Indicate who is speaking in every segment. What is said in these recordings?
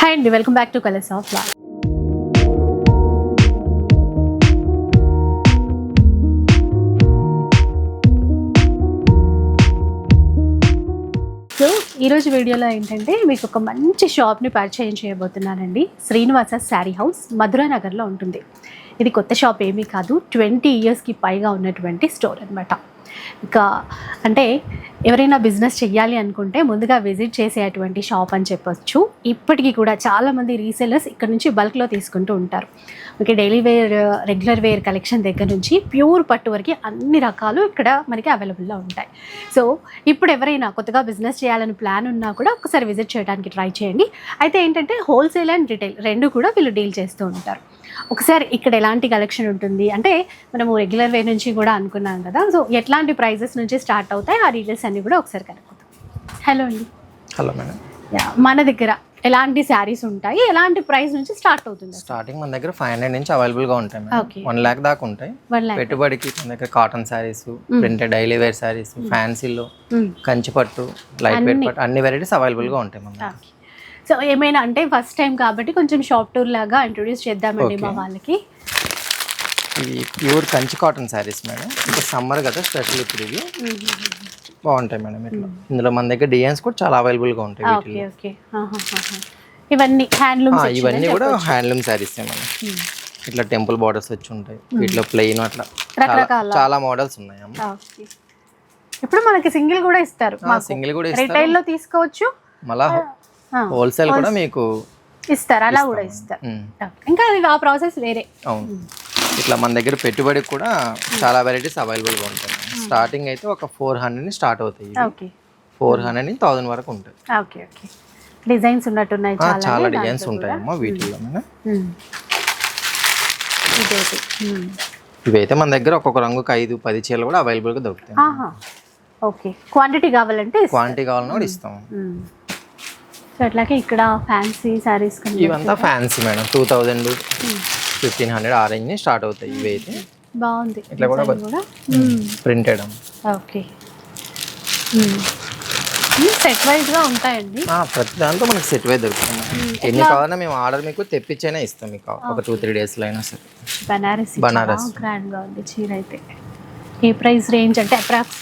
Speaker 1: Hi అండి welcome back to colours of la so ఈరోజు వీడియోలో ఏంటంటే మీకు ఒక మంచి షాప్ని పరిచయం చేయబోతున్నానండి. శ్రీనివాస శారీ హౌస్ మధురా నగర్లో ఉంటుంది. ఇది కొత్త షాప్ ఏమీ కాదు ట్వంటీ ఇయర్స్కి పైగా ఉన్నటువంటి స్టోర్ అనమాట ఇక అంటే ఎవరైనా బిజినెస్ చెయ్యాలి అనుకుంటే ముందుగా విజిట్ చేసేటువంటి షాప్ అని చెప్పొచ్చు. ఇప్పటికీ కూడా చాలామంది రీసెలర్స్ ఇక్కడ నుంచి బల్క్లో తీసుకుంటూ ఉంటారు. మనకి daily wear regular wear collection దగ్గర నుంచి ప్యూర్ పట్టు వరకు అన్ని రకాలు ఇక్కడ మనకి అవైలబుల్లో ఉంటాయి. సో ఇప్పుడు ఎవరైనా కొత్తగా బిజినెస్ చేయాలని ప్లాన్ ఉన్నా కూడా ఒకసారి విజిట్ చేయడానికి ట్రై చేయండి. అయితే ఏంటంటే హోల్సేల్ అండ్ రిటైల్ రెండు కూడా వీళ్ళు డీల్ చేస్తూ ఉంటారు. ఒకసారి ఇక్కడ ఎలాంటి కలెక్షన్ ఉంటుంది? అంటే మనము రెగ్యులర్ వే నుంచి కూడా అనుకున్నాం కదా. సో ఎట్లాంటి ప్రైజెస్ నుంచి స్టార్ట్ అవుతాయి? ఆ డీటెయిల్స్ అన్ని కూడా ఒకసారి కనుక్కుందాం. హలో అండి.
Speaker 2: హలో మేడం
Speaker 1: యా, మన దగ్గర ఎలాంటి శారీస్ ఉంటాయి? ఎలాంటి ప్రైస్ నుంచి స్టార్ట్ అవుతుంది?
Speaker 2: స్టార్టింగ్ మన దగ్గర ఫైవ్ హండ్రెడ్ నుంచి అవైలబుల్గా ఉంటాయి. వన్ ల్యాక్ దాకా ఉంటాయి. పెట్టుబడికి మన దగ్గర cotton saris printed daily wear saris ఫ్యాన్సీలో
Speaker 1: Hmm.
Speaker 2: Kanchi పట్టు లైట్ వెయిట్ పట్టు అన్ని వెరైటీస్ అవైలబుల్గా ఉంటాయి మన దగ్గర
Speaker 1: సో ఏమైనా అంటే ఫస్ట్ టైం కాబట్టి కొంచెం షాప్ టూర్ లాగా ఇంట్రొడ్యూస్ చేద్దామండి మా వాళ్ళకి.
Speaker 2: ఇవి pure Kanchi cotton saris madam. ఇప్పుడు సమ్మర్ కదా స్పెషల్ ఇప్పుడు ఇవి. బాగుంటాయి మేడం ఇట్లా. ఇందులో మన దగ్గర డిజైన్స్ కూడా చాలా అవైలబుల్గా ఉంటాయి వీటిలో
Speaker 1: ఓకే ఇవన్నీ హ్యాండ్లూమ్
Speaker 2: ఆ, ఇవన్నీ కూడా హ్యాండ్లూమ్ శారీస్ మేడం. ఇట్లా టెంపుల్ బార్డర్స్ వచ్చి ఉంటాయి. వీటిలో ప్లెయిన్ అట్లా. చాలా
Speaker 1: రకరకాల.
Speaker 2: చాలా మోడల్స్ ఉన్నాయి అమ్మ.
Speaker 1: ఇప్పుడు మనకి సింగిల్ కూడా ఇస్తారు
Speaker 2: సింగిల్ కూడా
Speaker 1: రిటైల్లో తీసుకోవచ్చు.
Speaker 2: మళ్ళా హోల్సేల్ కూడా మీకు
Speaker 1: ఇస్తారు అలా కూడా ఇస్తారు. ఇంకా అది ఆ ప్రాసెస్ వేరే.
Speaker 2: అవును. ఇట్లా మన దగ్గర పెట్టుబడికి కూడా చాలా వెరైటీస్ అవైలబుల్గా ఉంటాయి. స్టార్టింగ్ అయితే ఒక ఫోర్ హండ్రెడ్ స్టార్ట్ అవుతాయి.
Speaker 1: ఓకే.
Speaker 2: ఫోర్ హండ్రెడ్ నుంచి థౌసండ్ వరకు ఉంటాయి.
Speaker 1: Okay okay. డిజైన్స్ ఉన్నట్టున్నాయి చాలా
Speaker 2: చాలా డిజైన్స్ ఉంటాయమ్మా
Speaker 1: ఉమ్.
Speaker 2: ఇవైతే మన దగ్గర ఒక్కొక్క రంగుకి ఐదు పది చీరలు కూడా అవైలబుల్గా దొరుకుతాయి.
Speaker 1: ఓకే. క్వాంటిటీ కావాలంటే.
Speaker 2: క్వాంటిటీ కావాలన్నా కూడా ఇస్తాం.
Speaker 1: సో అట్లాగే ఇక్కడ ఫ్యాన్సీ శారీస్ కన్నా
Speaker 2: ఇవంతా fancy madam two thousand fifteen hundred ఆ రేంజ్ స్టార్ట్ అవుతాయి ఇవి అయితే.
Speaker 1: బాగుంది.
Speaker 2: ఇట్లా కూడా. ప్రింటెడ్
Speaker 1: ఓకే సెట్ వైజ్గా ఉంటాయండి.
Speaker 2: ప్రతి దాంట్లో మనకి సెట్ వే దొరుకుతుంది. ఎన్ని కావాలన్నా మేము ఆర్డర్ మీకు తెప్పించైనా ఇస్తాం మీకు. ఒక టూ త్రీ డేస్లో అయినా సరే.
Speaker 1: బనారసి
Speaker 2: బనారస్.
Speaker 1: గ్రాండ్గా ఉంది చీర అయితే. ఏ ప్రైస్ రేంజ్ అంటే అప్రాక్స్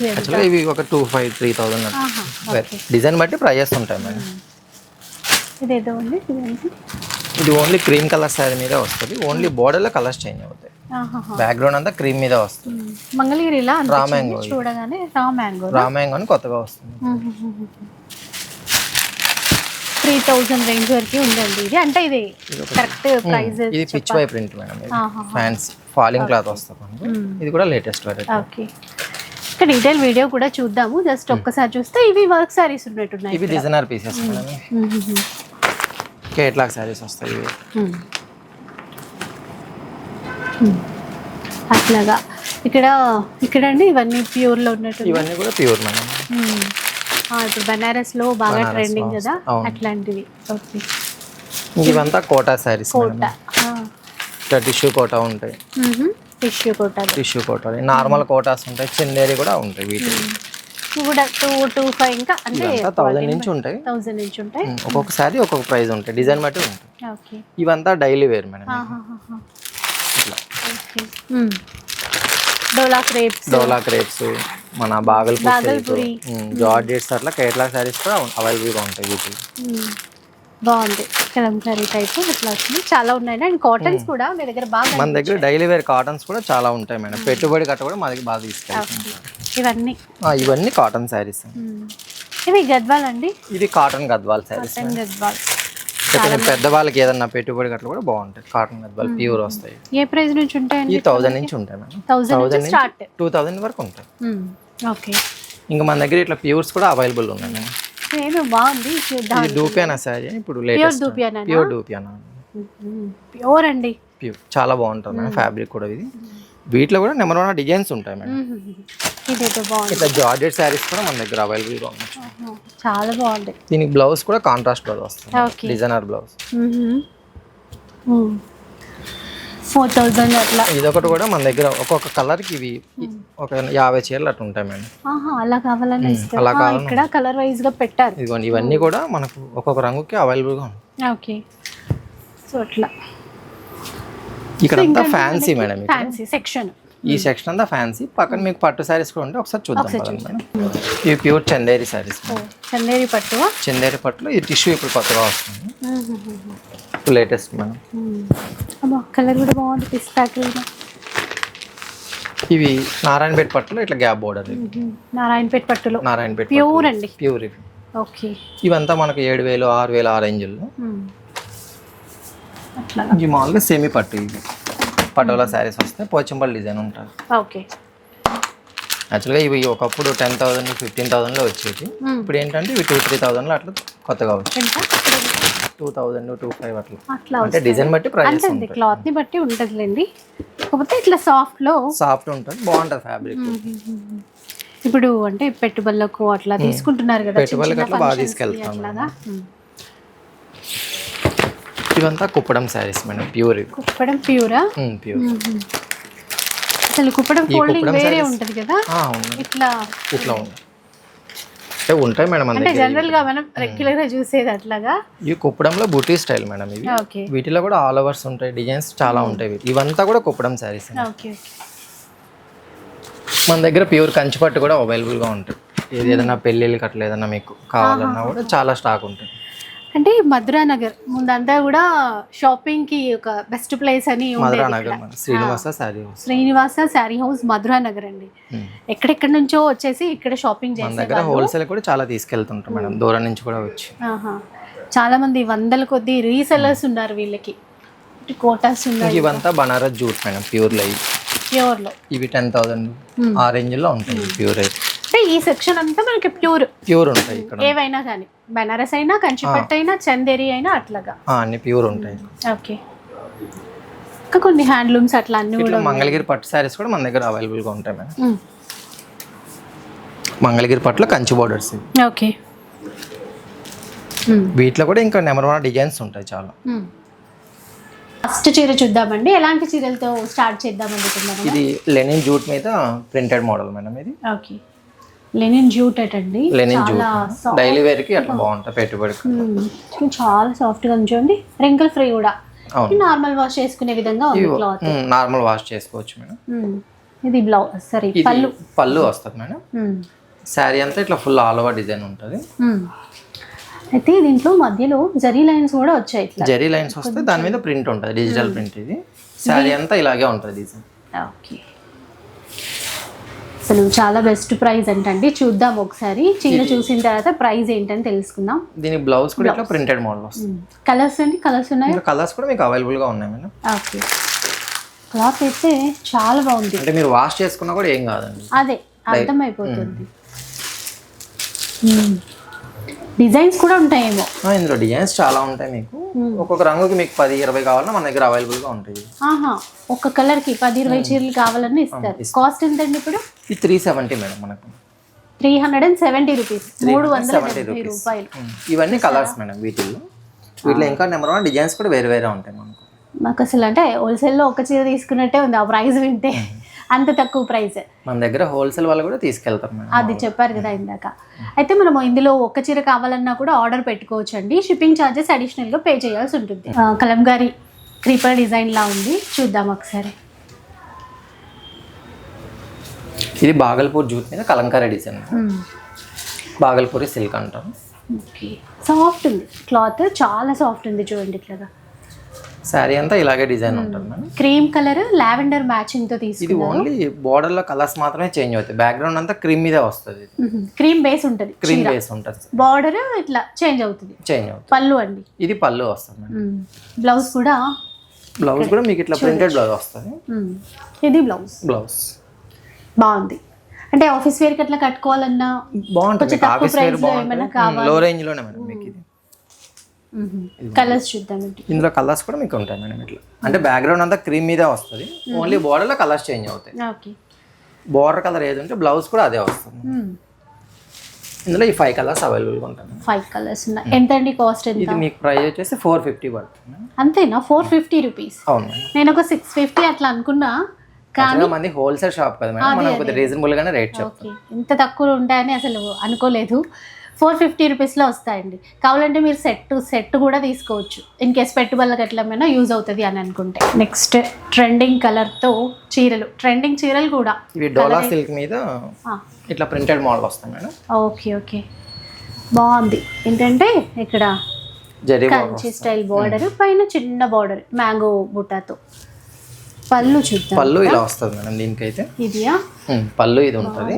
Speaker 2: ఇవి ఒక two five three thousand design బట్టి ప్రైజెస్ ఉంటాయి మేడం
Speaker 1: ఇదేదో ఉంది
Speaker 2: ఇది ఓన్లీ క్రీమ్ కలర్ శారీ మీద వస్తుంది. ఓన్లీ బోర్డర్లో కలర్స్ చేంజ్ అవుతాయి. బ్యాక్గ్రౌండ్ అంతా క్రీమ్ మీద వస్తుంది.
Speaker 1: ఉమ్. మంగళగిరి ఇలా
Speaker 2: మ్యాంగో.
Speaker 1: చూడగానే రా మ్యాంగో
Speaker 2: రామాయంగ్ అని కొత్తగా వస్తుంది.
Speaker 1: త్రీ థౌజండ్ రేంజ్ వరకు ఉందండి ఇది. అంటే ఇది కరెక్ట్ ప్రైస్
Speaker 2: ఇది పిచ్ why print madam fancy falling cloth వస్తుంది. ఇది కూడా లేటెస్ట్ వెరైటీ
Speaker 1: ఓకే. ఇక్కడ డీటెయిల్ వీడియో కూడా చూద్దాము. జస్ట్ ఒక్కసారి చూస్తే ఇవి వర్క్ సారీస్ ఉన్నట్టున్నాయి
Speaker 2: ఇవి designer pieces madam. Catalogue saris వస్తాయి.
Speaker 1: అట్లాగా ఇక్కడ ఇక్కడ అండి ఇవన్నీ ప్యూర్లో ఉన్నట్టు
Speaker 2: ఇవన్నీ కూడా ప్యూర్ మేడం.
Speaker 1: ఆ, ఇప్పుడు బనారస్లో బాగా ట్రెండింగ్ కదా. అట్లాంటివి. ఓకే
Speaker 2: ఇవంతా కోటా శారీస్
Speaker 1: కోట
Speaker 2: ఇట్లా టిష్యూ కోటా ఉంటాయి.
Speaker 1: టిష్యూ కోటాలు.
Speaker 2: టిష్యూ కోటా నార్మల్ కోటాస్ ఉంటాయి చందేరి కూడా ఉంటాయి వీటి
Speaker 1: ఇవి కూడా టూ టూ ఫైవ్ ఇంకా అంటే
Speaker 2: థౌజండ్ నుంచి ఉంటాయి.
Speaker 1: థౌజండ్ నుంచి ఉంటాయి.
Speaker 2: ఉమ్, ఒక్కొక్క ప్రైస్ ఉంటాయి. డిజైన్ బట్టి ఉంటాయి.
Speaker 1: ఓకే.
Speaker 2: ఇవంతా daily wear madam.
Speaker 1: Dola crepes.
Speaker 2: Dola crepes మన బాగల్పూర్. జార్జెట్స్ అట్లా కేరళ శారీస్ కూడా అవైలబుల్గా ఉంటాయి వీటిలో.
Speaker 1: మ్మ్. బాగుంది. కలంకారీ టైప్ ఇట్లా వస్తుంది చాలా ఉన్నాయి. అండ్ కాటన్స్ కూడా మీ దగ్గర బాగా
Speaker 2: మన దగ్గర డైలీ వేర్ కాటన్స్ కూడా చాలా ఉంటాయి మేడం. పెట్టుబడి కట్ట కూడా మా దగ్గర బాగా తీసుకెళ్తాం
Speaker 1: ఇవన్నీ.
Speaker 2: ఇవన్నీ కాటన్ శారీస్.
Speaker 1: ఇవి గద్వాల్ అండి?
Speaker 2: ఇది కాటన్ గద్వాల్ శారీస్
Speaker 1: గద్వాల్.
Speaker 2: కొంచెం పెద్దవాళ్ళకి ఏదన్నా పెట్టుబడి కట్టలు కూడా బాగుంటాయి. కాటన్ గద్వాల్ ప్యూర్ వస్తాయి.
Speaker 1: ఏ ప్రైస్ నుంచి ఉంటాయండి
Speaker 2: ఈ థౌజండ్ నుంచి ఉంటాయి మేడం.
Speaker 1: థౌజండ్ నుంచి
Speaker 2: టూ థౌజండ్ వరకు ఉంటాయి.
Speaker 1: ఓకే.
Speaker 2: ఇంకా మన దగ్గర ఇట్లా ప్యూర్స్ కూడా అవైలబుల్ ఉన్నాయి మేడం.
Speaker 1: నేను బాగుంది చూద్దాం
Speaker 2: ఇది డూపియానా శారీ ఇప్పుడు latest
Speaker 1: dupion
Speaker 2: pure dupion
Speaker 1: pure అండి.
Speaker 2: ప్యూర్ చాలా బాగుంటుంది మేడం ఫ్యాబ్రిక్ కూడా ఇది. వీటిలో కూడా నెంబర్ వన్ డిజైన్స్ ఉంటాయి మేడం.
Speaker 1: ఇదైతే బాగుంది.
Speaker 2: ఇట్లా జార్జెట్ శారీస్ కూడా మన దగ్గర అవైలబుల్గా ఉన్నాయి.
Speaker 1: చాలా బాగుంది.
Speaker 2: దీనికి బ్లౌజ్ కూడా కాంట్రాస్ట్ బ్లౌజ్ వస్తుంది. Designer blouse.
Speaker 1: ఫోర్ థౌజండ్ అట్లా.
Speaker 2: ఇదొకటి కూడా మన దగ్గర ఒక్కొక్క కలర్కి ఇవి ఒక యాభై చీరలు అట్లా ఉంటాయి మేడం.
Speaker 1: అలా కావాలని
Speaker 2: అలా
Speaker 1: ఇక్కడ కలర్ వైజ్గా పెట్టారు.
Speaker 2: ఇదిగోండి ఇవన్నీ కూడా మనకు ఒక్కొక్క రంగుకి అవైలబుల్గా ఉంటాయి.
Speaker 1: ఓకే. సో అట్లా.
Speaker 2: ఇక్కడ అంతా ఫ్యాన్సీ మేడం.
Speaker 1: Fancy section.
Speaker 2: ఈ సెక్షన్ అంతా ఫ్యాన్సీ పక్కన మీకు పట్టు శారీస్ కూడా ఉంటే ఒకసారి చూద్దాం ఇవి ప్యూర్ చందేరి శారీస్
Speaker 1: చందేరి పట్టు
Speaker 2: చందేరి పట్టులో ఈ టిష్యూ ఇప్పుడు కొత్తగా వస్తుంది. Latest madam.
Speaker 1: అమ్మా కలర్ కూడా బాగుంది పిస్తా
Speaker 2: ఇవి నారాయణపేట పట్టులో ఇట్లా గ్యాప్ బోర్డర్
Speaker 1: నారాయణపేట పట్టులో.
Speaker 2: నారాయణపేట
Speaker 1: ప్యూర్ అండి.
Speaker 2: ప్యూర్ ఇవి.
Speaker 1: ఓకే.
Speaker 2: ఇవంతా మనకు ఏడు వేలు ఆరు వేలు ఆ రేంజ్లో ఇవి మామూలుగా సెమీ పట్టు ఇవి. పటోలా శారీస్ వస్తాయి పోచంపల్లి డిజైన్ ఉంటుంది.
Speaker 1: ఓకే.
Speaker 2: యాక్చువల్గా ఇవి ఒకప్పుడు టెన్ థౌసండ్ ఫిఫ్టీన్ థౌసండ్లో వచ్చేది ఇప్పుడు ఏంటంటే ఇవి టూ త్రీ థౌసండ్లో అట్లా కొత్తగా వచ్చాయి. టూ థౌసండ్ టూ ఫైవ్ అట్లా.
Speaker 1: అట్లా
Speaker 2: అంటే డిజైన్ బట్టి ప్రైస్
Speaker 1: క్లాత్ని బట్టి ఉంటుందిలేండి. కాకపోతే ఇట్లా సాఫ్ట్లో
Speaker 2: సాఫ్ట్ ఉంటుంది బాగుంటుంది ఫ్యాబ్రిక్.
Speaker 1: ఇప్పుడు అంటే పెట్టుబడులకు అట్లా తీసుకుంటున్నారు కదా
Speaker 2: పెట్టుబడులకు అట్లా బాగా తీసుకెళ్తాం. ఇవంతా కుప్పడం శారీస్ మేడం ప్యూర్
Speaker 1: కుప్పడం ప్యూరా?
Speaker 2: ప్యూర్.
Speaker 1: అసలు కుప్పడం ఫోల్డింగ్ వేరే ఉంటది కదా? ఇట్లా
Speaker 2: ఇట్లా ఉంది అంటే ఉంటాయి మేడం
Speaker 1: అంటే జనరల్గా మనం రెగ్యులర్గా చూసేది అట్లాగా?
Speaker 2: ఇవి కుప్పడంలో బూటీ స్టైల్ మేడం ఇవి.
Speaker 1: ఓకే.
Speaker 2: వీటిలో కూడా ఆల్ ఓవర్స్ ఉంటాయి డిజైన్స్ చాలా ఉంటాయి ఇవంతా కూడా కుప్పడం శారీస్
Speaker 1: ఓకే
Speaker 2: మన దగ్గర ప్యూర్ కంచిపట్టు కూడా అవైలబుల్గా ఉంటాయి. ఏది ఏదైనా పెళ్ళిళ్ళకి అట్లా ఏదైనా మీకు కావాలన్నా కూడా చాలా స్టాక్ ఉంటుంది.
Speaker 1: అంటే మధురా నగర్ ముందంతా కూడా షాపింగ్కి ఒక బెస్ట్ ప్లేస్ అని
Speaker 2: శ్రీనివాస శారీ హౌస్
Speaker 1: శ్రీనివాస శారీ హౌస్ మధురా నగర్ అండి. ఎక్కడెక్కడి నుంచో వచ్చేసి ఇక్కడ షాపింగ్
Speaker 2: మన
Speaker 1: చేసే
Speaker 2: దగ్గర హోల్సేల్ కూడా చాలా తీసుకెళ్తుంటాం మేడం. దూరం నుంచి కూడా వచ్చి.
Speaker 1: ఆహా. చాలా మంది వందల కొద్ది రీసెల్లర్స్ ఉన్నారు వీళ్ళకి. కోటాస్ ఉన్నాయి
Speaker 2: ఇవంతా Banaras jute madam pure live
Speaker 1: ప్యూర్లో.
Speaker 2: ఇవి టెన్ థౌసండ్ ఆ రేంజ్లో ఉంటాయి ప్యూర్ అయితే
Speaker 1: అంటే ఈ సెక్షన్ అంతా మనకి ప్యూర్
Speaker 2: ప్యూర్ ఉంటాయి ఇక్కడ.
Speaker 1: ఏవైనా కానీ బనారస్ అయినా కంచిపట్టు అయినా చందేరి అయినా అట్లాగా.
Speaker 2: ఆ, అన్ని ప్యూర్ ఉంటాయి.
Speaker 1: ఓకే. ఇంకా కొన్ని హ్యాండ్లూమ్స్ అట్లా అన్ని కూడా
Speaker 2: మంగళగిరి పట్టు శారీస్ కూడా మన దగ్గర అవైలబుల్గా ఉంటాయి మేడం. మంగళగిరి పట్టులో కంచి బోర్డర్స్
Speaker 1: ఓకే.
Speaker 2: వీటిలో కూడా ఇంకా నెంబర్ వన్ డిజైన్స్ ఉంటాయి చాలా.
Speaker 1: ఫస్ట్ చీర చూద్దామండి. ఎలాంటి చీరలతో స్టార్ట్ చేద్దాం అనుకుంటున్నాము
Speaker 2: ఇది లెనిన్ జూట్ మీద ప్రింటెడ్ మోడల్ మేడం ఇది.
Speaker 1: ఓకే. లెనిన్ జూట్ అండి.
Speaker 2: లెనిన్
Speaker 1: సాఫ్ట్
Speaker 2: డైలీ వేర్కి అట్లా బాగుంటుంది పెట్టుబడికి
Speaker 1: చాలా సాఫ్ట్గా ఉంచండి రింకిల్ ఫ్రీ కూడా. నార్మల్ వాష్ చేసుకునే విధంగా ఉంది క్లాత్
Speaker 2: నార్మల్ వాష్ చేసుకోవచ్చు మేడం.
Speaker 1: ఇది బ్లౌజ్ సారీ పళ్ళు.
Speaker 2: పళ్ళు వస్తుంది మేడం. శారీ అంతా ఇట్లా ఫుల్ ఆల్ ఓవర్ డిజైన్ ఉంటుంది.
Speaker 1: అయితే దీంట్లో మధ్యలో జరీ లైన్స్ కూడా వచ్చాయి ఇట్లా.
Speaker 2: జరీ లైన్స్ వస్తే దాని మీద ప్రింట్ ఉంటుంది డిజిటల్ ప్రింట్ ఇది. శారీ అంతా ఇలాగే ఉంటుంది డిజైన్
Speaker 1: ఓకే అసలు చాలా బెస్ట్ ప్రైస్ అంటండి. చూద్దాం ఒకసారి. చీర చూసిన తర్వాత ప్రైస్ ఏంటని తెలుసుకుందాం.
Speaker 2: దీని బ్లౌజ్ కూడా ఇట్లా ప్రింటెడ్ మోడల్ వస్తుంది.
Speaker 1: కలర్స్ అండి? కలర్స్ ఉన్నాయి?
Speaker 2: కలర్స్ కూడా మీకు అవైలబుల్గా ఉన్నాయి మేడం.
Speaker 1: ఓకే క్లాత్ అయితే చాలా బాగుంది.
Speaker 2: అంటే మీరు వాష్ చేసుకున్నా కూడా ఏం కాదండి.
Speaker 1: అదే అర్థమైపోతుంది. డిజైన్స్ కూడా ఉంటాయేమో.
Speaker 2: ఇందులో డిజైన్స్ చాలా ఉంటాయి మీకు. ఒక్కొక్క రంగుకి మీకు పది ఇరవై కావాలన్నా మన దగ్గర అవైలబుల్గా ఉంటాయి.
Speaker 1: ఆహా ఒక కలర్కి పది ఇరవై చీరలు కావాలని ఇస్తారు. కాస్ట్ ఎంతండి ఇప్పుడు?
Speaker 2: ఇది త్రీ సెవెంటీ మేడం మనకు.
Speaker 1: Three hundred and seventy rupees. మూడు వందల
Speaker 2: సెవెంటీ
Speaker 1: డెబ్బై రూపాయలు.
Speaker 2: ఇవన్నీ కలర్స్ మేడం వీటిల్లో. వీటిలో ఇంకా నెంబర్ వన్ డిజైన్స్ కూడా వేరే వేరే ఉంటాయి మనకు.
Speaker 1: మాకు అసలు అంటే హోల్సేల్లో ఒక చీర తీసుకున్నట్టే ఉంది. ఆ ప్రైస్ వింటే. అంత తక్కువ ప్రైస్.
Speaker 2: మన దగ్గర హోల్సేల్ వాళ్ళు కూడా తీసుకెళ్తారు మేడం
Speaker 1: అది చెప్పారు కదా ఇందాక. అయితే మనము ఇందులో ఒక చీర కావాలన్నా కూడా ఆర్డర్ పెట్టుకోవచ్చు అండి షిప్పింగ్ ఛార్జెస్ అడిషనల్గా పే చేయాల్సి ఉంటుంది. ఆ, కలంకారీ క్రీపర్ డిజైన్ లా ఉంది. చూద్దాం ఒకసారి.
Speaker 2: ఇది బాగల్పూర్ జూట్ మీద కలంకారీ డిజైన్ బాగల్పూరి సిల్క్ అంటాం
Speaker 1: ఓకే. సాఫ్ట్ ఉంది. క్లాత్ చాలా సాఫ్ట్ ఉంది చూడండి ఇట్లాగా.
Speaker 2: శారీ అంతా ఇలాగే డిజైన్ ఉంటుంది మేడం.
Speaker 1: క్రీమ్ కలర్ లావెండర్ మ్యాచింగ్తో
Speaker 2: ఇది
Speaker 1: తీసుకున్నారు.
Speaker 2: ఓన్లీ బోర్డర్లో కలర్స్ మాత్రమే చేంజ్ అవుతాయి. బ్యాక్గ్రౌండ్ అంతా క్రీమ్ మీదే వస్తుంది
Speaker 1: క్రీమ్ బేస్ ఉంటుంది
Speaker 2: క్రీమ్ బేస్ ఉంటుంది.
Speaker 1: బార్డర్ ఇట్లా చేంజ్ అవుతుంది.
Speaker 2: చేంజ్ అవుతుంది.
Speaker 1: పళ్ళు అండి.
Speaker 2: ఇది పళ్ళు వస్తుంది మేడం.
Speaker 1: బ్లౌజ్ కూడా
Speaker 2: బ్లౌజ్ కూడా మీకు ఇట్లా ప్రింటెడ్ బ్లౌజ్ వస్తుంది.
Speaker 1: ఇది బ్లౌజ్.
Speaker 2: బ్లౌజ్.
Speaker 1: బాగుంది. అంటే ఆఫీస్ వేర్కి అట్లా కట్టుకోవాలన్నా
Speaker 2: బాగుంటుంది. ఆఫీస్ వేర్ బాగుంటుంది. లో రేంజ్లోనే మేడం. ఇది
Speaker 1: కలర్స్ చూద్దామండి
Speaker 2: ఇందులో కలర్స్ కూడా మీకు ఉంటాయి మేడం ఇట్లా. అంటే బ్యాక్గ్రౌండ్ అంతా క్రీమ్ మీదే వస్తుంది. ఓన్లీ బోర్డర్లో కలర్స్ చేంజ్ అవుతాయి.
Speaker 1: ఓకే.
Speaker 2: బోర్డర్ కలర్ ఏది ఉంటే బ్లౌజ్ కూడా అదే వస్తుంది. ఇందులో ఈ ఫైవ్ కలర్స్ అవైలబుల్గా ఉంటాయి.
Speaker 1: ఫైవ్ కలర్స్ ఉన్నాయి. ఎంత అండి కాస్ట్ ఎంత?
Speaker 2: ఇది మీకు ప్రైస్ వచ్చేసి ఫోర్ ఫిఫ్టీ పడుతుంది.
Speaker 1: అంతేనా? ఫోర్ ఫిఫ్టీ రూపీస్
Speaker 2: అవును
Speaker 1: నేను ఒక సిక్స్ ఫిఫ్టీ అట్లా అనుకున్నా. కానీ
Speaker 2: మంది హోల్సేల్ షాప్ కదా మేడం మనం కొద్దిగా రీజనబుల్ గానే రేట్ చెప్తాం.
Speaker 1: ఓకే. ఇంత తక్కువ ఉంటాయని అసలు అనుకోలేదు. ఫోర్ ఫిఫ్టీ రూపీస్లో వస్తాయండి. కావాలంటే మీరు సెట్ సెట్ కూడా తీసుకోవచ్చు. ఇన్ కేస్ పెట్టుబడులకు ఎట్లా ఏమైనా యూజ్ అవుతుంది అని అనుకుంటే. నెక్స్ట్ ట్రెండింగ్ కలర్తో చీరలు. ట్రెండింగ్ చీరలు కూడా.
Speaker 2: ఇవి డోలా సిల్క్ మీద ఇట్లా ప్రింటెడ్ మోడల్ వస్తాయి మేడం.
Speaker 1: Okay okay. బాగుంది. ఏంటంటే ఇక్కడ కంచి స్టైల్ బార్డర్ పైన చిన్న బార్డర్ మ్యాంగో బుట్టాతో. పళ్ళు చూద్దాం
Speaker 2: పళ్ళు ఇలా వస్తుంది మేడం దీనికైతే.
Speaker 1: ఇదియా?
Speaker 2: పళ్ళు ఇది ఉంటుంది.